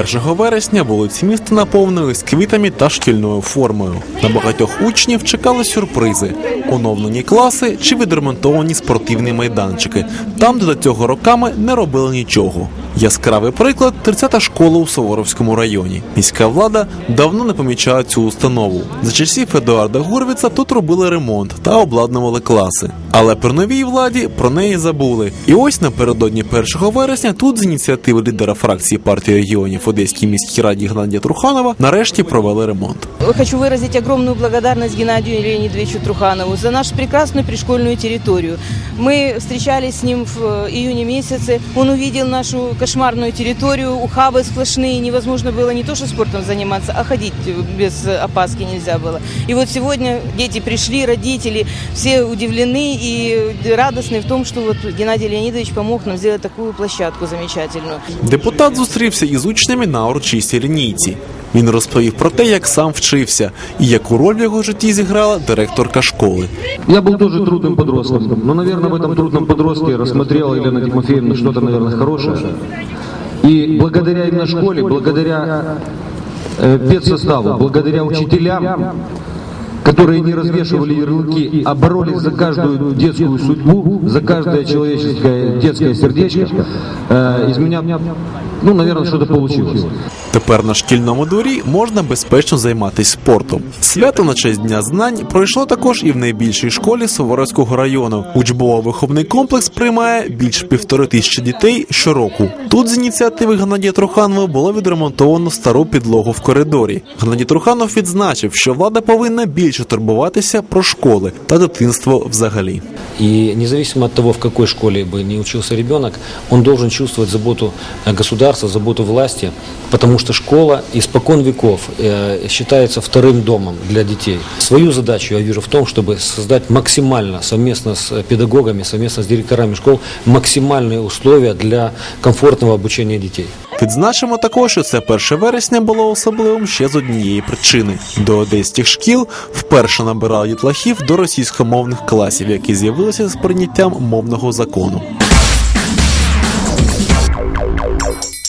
1 вересня вулиці міста наповнились квітами та шкільною формою. На багатьох учнів чекали сюрпризи: оновлені класи чи відремонтовані спортивні майданчики, там, де до цього роками не робили нічого. Яскравий приклад 30-та школа у Суворовському районі. Міська влада давно не помічає цю установу. За часів Едуарда Гурвіца тут робили ремонт та обладнували класи. Але при новій владі про неї забули. І ось напередодні 1 вересня тут з ініціативи лідера фракції партії регіонів Одеській міській раді Геннадія Труханова нарешті провели ремонт. Хочу выразить огромную благодарность Геннадию Леонидовичу Труханову за нашу прекрасную пришкольную территорию. Мы встречались с ним в э, июне месяце. Он увидел нашу кошмарную территорию, ухабы сплошные. Невозможно было не то что спортом заниматься, а ходить без опаски нельзя было. И вот сегодня дети пришли, родители, все удивлены и радостны в том, что вот Геннадий Леонидович помог нам сделать такую площадку замечательную. Депутат зустрівся із учнями на урочистій лінійці. Він розповів про те, як сам вчився і яку роль в його житті зіграла директорка школи. Я был тоже трудным подростком, но, наверное, в этом трудном подростке рассмотрела Елена Тимофеевна что-то, наверное, хорошее. И благодаря именно школе, благодаря э, педсоставу, благодаря учителям, которые не развешивали ярлыки, а боролись за каждую детскую судьбу, за каждое человеческое детское сердечко, э, из меня, ну, наверное, что-то получилось. Тепер на шкільному дворі можна безпечно займатися спортом. Свято на честь дня знань пройшло також і в найбільшій школі Суворовського району. Учбово-виховний комплекс приймає більше півтори тисячі дітей щороку. Тут з ініціативи Геннадія Труханова було відремонтовано стару підлогу в коридорі. Геннадій Труханов відзначив, що влада повинна більше турбуватися про школи та дитинство взагалі. И независимо от того, в какой школе бы не учился ребенок, он должен чувствовать заботу э, государства, заботу власти, потому что школа испокон веков э, считается вторым домом для детей. Свою задачу я вижу в том, чтобы создать максимально совместно с э, педагогами, совместно с директорами школ максимальные условия для комфортного обучения детей. Відзначимо також, що це 1 вересня було особливим ще з однієї причини: до одеських шкіл вперше набирали дітлахів до російськомовних класів, які з'явилися з прийняттям мовного закону.